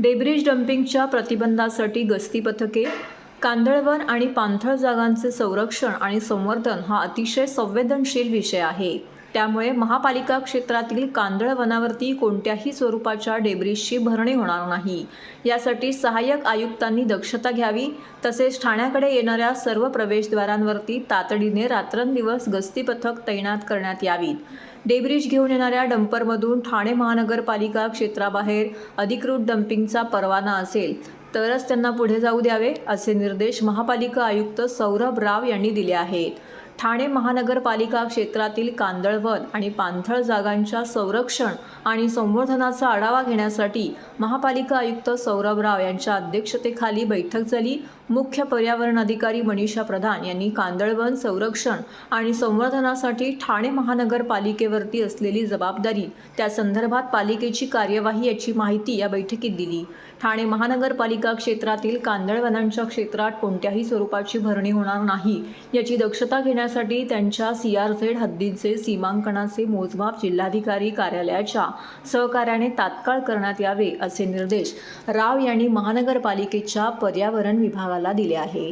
Debris डम्पिंगच्या प्रतिबंधासाठी गस्ती पथके कांदळवन आणि पाणथळ जागांचे संरक्षण आणि संवर्धन हा अतिशय संवेदनशील विषय आहे. त्यामुळे महापालिका क्षेत्रातील कांदळ वनावरती कोणत्याही स्वरूपाच्या डेब्रिजची भरणी होणार नाही. यासाठी सहाय्यक आयुक्तांनी दक्षता घ्यावी तसेच ठाण्याकडे येणाऱ्या सर्व प्रवेशद्वारांवरती तातडीने रात्रंदिवस गस्ती पथक तैनात करण्यात यावीत. डेब्रिज घेऊन येणाऱ्या डंपरमधून ठाणे महानगरपालिका क्षेत्राबाहेर अधिकृत डम्पिंगचा परवाना असेल तरच त्यांना पुढे जाऊ द्यावे असे निर्देश महापालिका आयुक्त सौरभ राव यांनी दिले आहेत. ठाणे महानगरपालिका क्षेत्रातील कांदळवन आणि पाणथळ जागांच्या संरक्षण आणि संवर्धनाचा आढावा घेण्यासाठी महापालिका आयुक्त सौरभ राव यांच्या अध्यक्षतेखाली बैठक झाली. मुख्य पर्यावरण अधिकारी मनीषा प्रधान यांनी कांदळवन संरक्षण आणि संवर्धनासाठी ठाणे महानगरपालिकेवरती असलेली जबाबदारी त्या संदर्भात पालिकेची कार्यवाही याची माहिती या बैठकीत दिली. ठाणे महानगरपालिका क्षेत्रातील कांदळवनांच्या क्षेत्रात कोणत्याही स्वरूपाची भरणी होणार नाही याची दक्षता करण्यासाठी त्यांच्या सी आर झेड हद्दीचे सीमांकनाचे मोजमाप जिल्हाधिकारी कार्यालयाच्या सहकार्याने तात्काळ करण्यात यावे असे निर्देश राव यांनी महानगरपालिकेच्या पर्यावरण विभागाला दिले आहे.